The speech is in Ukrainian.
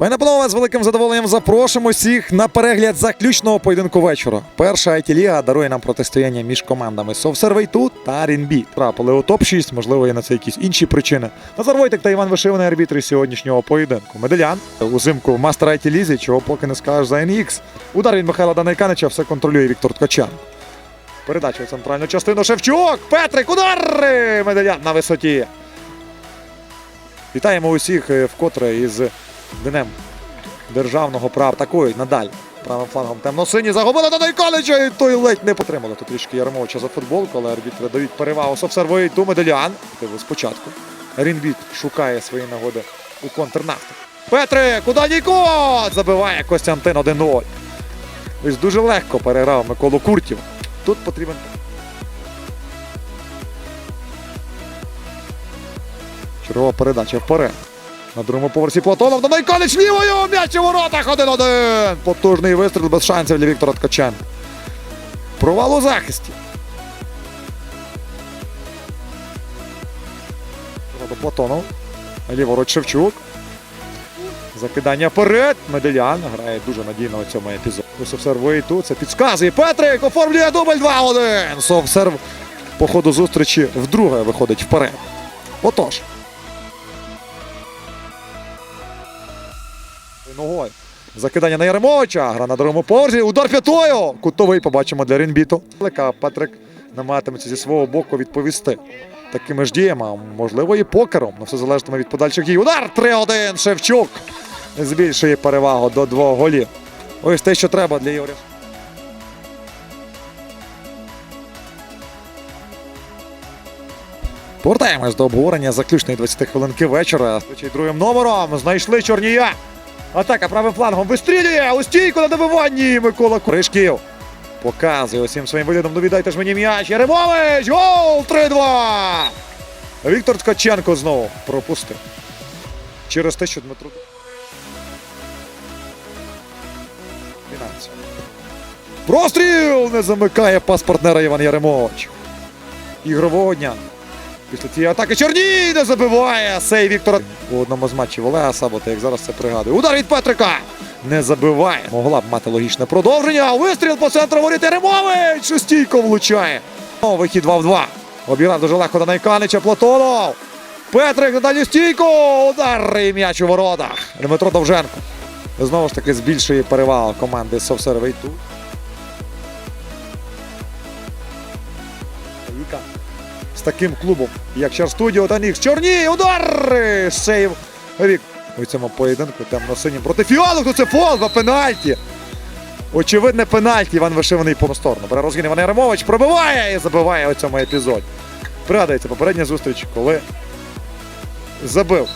Пане панове, з великим задоволенням запрошуємо всіх на перегляд заключного поєдинку вечора. Перша it ліга дарує нам протистояння між командами Совсервейту та Рінбі. Трапили у топ-6, можливо, є на це якісь інші причини. Назар Войтик та Іван Вишиваний арбітри сьогоднішнього поєдинку. Меделян узимку в Мастер IT лізі, чого поки не скажеш за NX. Удар від Михайла Данайканича все контролює Віктор Ткачан. Передача центральну частину Шевчук. Петрик, удар! Меделян на висоті. Вітаємо усіх е, вкотре із Днем державного права. Атакують надалі. Правим флангом темно-сині загубили до Найкалича і той ледь не потримали. Тут трішки Ярмовича за футболку, але арбітри дають перевагу до Меделян. Диви спочатку. Рінбіт шукає свої нагоди у контрнаступ. Петрик, куди код! Забиває Костянтин 1-0. Ось дуже легко переграв Миколу Куртів. Тут потрібен Чергова передача вперед. На другому поверсі Платонов. Донайкалич лівою! М'яч у воротах 1-1! Потужний вистріл без шансів для Віктора Ткаченка. Провал у захисті. Платонов. Ліворуч Шевчук. Закидання вперед. Меделян грає дуже надійно у цьому епізоді. Совсерв тут. Це підсказує. Петрик оформлює дубль 2-1. Совсерв по ходу зустрічі вдруге виходить вперед. Отож. Ногою. Закидання на Яремовича. Гра на другому поверсі. Удар п'ятою. Кутовий побачимо для Рінбіту. Лека Петрик намагатиметься зі свого боку відповісти. Такими ж діями, можливо, і покером. На все залежатиме від подальших дій. Удар 3-1. Шевчук збільшує перевагу до двох голів. Ось те, що треба для Ігоря. Повертаємось до обговорення заключної 20 хвилинки вечора. Другим номером знайшли Чорнія. Атака правим флангом вистрілює у стійку на добиванні Микола Куришків. Показує усім своїм виглядом. Ну віддайте ж мені м'яч. Яремович! Гол! 3-2! Віктор Ткаченко знову пропустив. Через те, що Дмитро. 12. Простріл! Не замикає пас партнера Іван Яремович. Ігрового дня. Після цієї атаки Чорній не забиває сей Віктора у одному з матчів Олега Сабота, як зараз це пригадує. Удар від Петрика! Не забиває. Могла б мати логічне продовження. Вистріл по центру воріт Яремович! У стійко влучає. Вихід 2 в 2. Обіграв дуже легко до Найканича Платонов. Петрик на дальню стійку. Удар і м'яч у воротах. Дмитро Довженко. Знову ж таки збільшує перевагу команди Совсервей тут. Віка з таким клубом, як Чарстудіо та Нікс. Чорні, удар! Сейв Вік. У цьому поєдинку темно-синім проти Фіалок. Це фол на пенальті. Очевидне пенальті. Іван Вишиваний по. Бере розгін Іван Яремович, пробиває і забиває у цьому епізоді. Пригадується попередня зустріч, коли забив